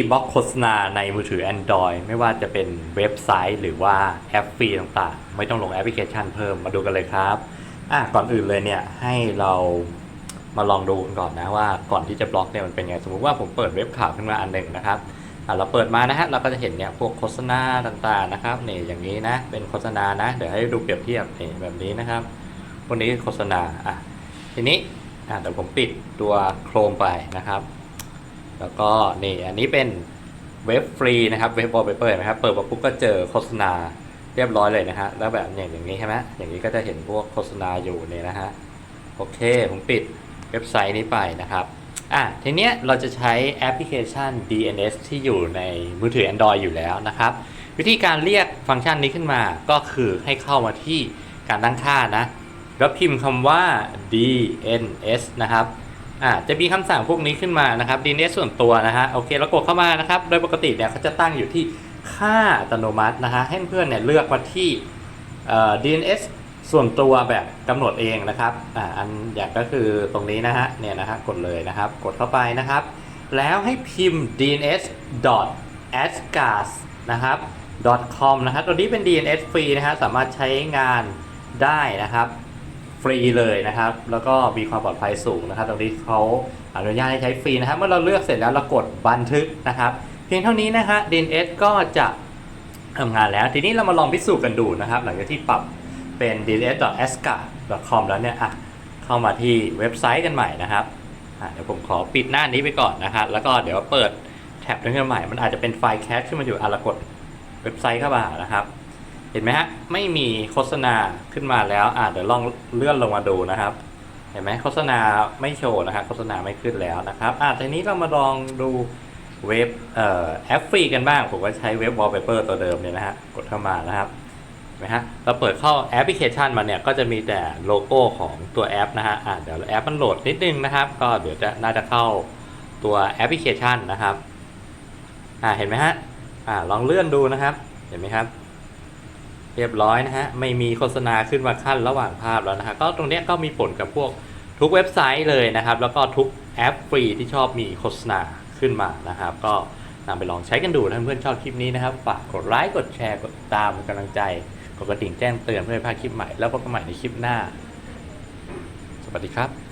บล็อกโฆษณาในมือถือ Android ไม่ว่าจะเป็นเว็บไซต์ หรือว่าแอปฟรีต่างๆ ไม่ต้องลงแอปพลิเคชันเพิ่มมาดูกันเลยครับอะก่อนอื่นเลยเนี่ยให้เรามาลองดูกันก่อนนะว่าก่อนที่จะบล็อกเนี่ยมันเป็นไง สมมติว่าผมเปิดเว็บข่าวขึ้นมาอันหนึ่งนะครับอะเราเปิดมานะฮะเราก็จะเห็นเนี่ยพวกโฆษณาต่างๆนะครับนี่อย่างนี้นะเป็นโฆษณานะเดี๋ยวให้ดูเปรียบเทียบนี่แบบนี้นะครับวกนี้โฆษณาอะทีนี้อะเดี๋ยวผมปิดตัวโครมไปนะครับ แล้วก็นี่อันนี้เป็นเว็บฟรีนะครับเว็บวอลเปเปอร์นะครับเปิดมาปุ๊บก็เจอโฆษณาเรียบร้อยเลยนะฮะแล้วแบบอย่างอย่างนี้ใช่ไหมอย่างนี้ก็จะเห็นพวกโฆษณาอยู่เนี่ยนะฮะโอเคผมปิดเว็บไซต์นี้ไปนะครับอะทีเนี้ยเราจะใช้แอปพลิเคชัน DNS ที่อยู่ในมือถือ Android อยู่แล้วนะครับ วิธีการเรียกฟังก์ชันนี้ขึ้นมาก็คือให้เข้ามาที่การตั้งค่านะ แล้วพิมพ์คำว่า DNS นะครับ อ่าจะมีคำสั่งพวกนี้ขึ้นมานะครับ DNS ส่วนตัวนะฮะโอเคแล้วกดเข้ามานะครับโดยปกติเนี่ยเขาจะตั้งอยู่ที่ค่าอัตโนมัตินะฮะให้เพื่อนเนี่ยเลือกมาที่เอ่อ DNS ส่วนตัวแบบกำหนดเองนะครับอ่าอันอย่างก็คือตรงนี้นะฮะเนี่ยนะฮะกดเลยนะครับ กดเข้าไปนะครับ แล้วให้พิมพ์ DNS ascas นะครับ .com นะครับตัวนี้เป็น DNS ฟรีนะฮะสามารถใช้งานได้นะครับ ฟรีเลยนะครับ แล้วก็มีความปลอดภัยสูงนะครับ ตรงนี้เขาอนุญาตให้ใช้ฟรีนะครับ เมื่อเราเลือกเสร็จแล้วเรากดบันทึกนะครับ เพียงเท่านี้นะฮะ DNS ก็จะทำงานแล้ว ทีนี้เรามาลองพิสูจน์กันดูนะครับ หลังจากที่ปรับเป็น dns.asca.com แล้วเนี่ยอะเข้ามาที่เว็บไซต์กันใหม่นะครับอะเดี๋ยวผมขอปิดหน้านี้ไปก่อนนะครับแล้วก็เดี๋ยวเปิดแท็บขึ้นใหม่ มันอาจจะเป็นไฟล์แคชขึ้นมาอยู่อะเรากดเว็บไซต์เข้ามานะครับ เห็นไหมฮะ ไม่มีโฆษณาขึ้นมาแล้วอ่าเดี๋ยวลองเลื่อนลงมาดูนะครับ เห็นไหมโฆษณาไม่โชว์นะครับโฆษณาไม่ขึ้นแล้วนะครับอ่าทีนี้เรามาลองดูเว็บเอ่อแอปฟรีกันบ้าง ผมก็ใช้เว็บ wallpaper ตัวเดิมเนี่ยนะฮะ กดเข้ามานะครับเห็นไหมฮะเราเปิดเข้าแอปพลิเคชันมาเนี่ยก็จะมีแต่โลโก้ของตัวแอปนะฮะอ่าเดี๋ยวแอปมันโหลดนิดนึงนะครับ ก็เดี๋ยวจะน่าจะเข้าตัวแอปพลิเคชันนะครับอ่าเห็นไหมฮะอ่าลองเลื่อนดูนะครับ เห็นไหมครับ เรียบร้อยนะฮะ ไม่มีโฆษณาขึ้นมาขั้นระหว่างภาพแล้วนะฮะ ก็ตรงเนี้ยก็มีผลกับพวกทุกเว็บไซต์เลยนะครับ แล้วก็ทุกแอปฟรีที่ชอบมีโฆษณาขึ้นมานะครับ ก็นำไปลองใช้กันดูถ้าเพื่อนชอบคลิปนี้นะครับ ฝากกดไลค์ กดแชร์ กดติดตามเป็นกำลังใจ กดกระดิ่งแจ้งเตือนเพื่อไม่พลาดคลิปใหม่ แล้วพบกันใหม่ในคลิปหน้า สวัสดีครับ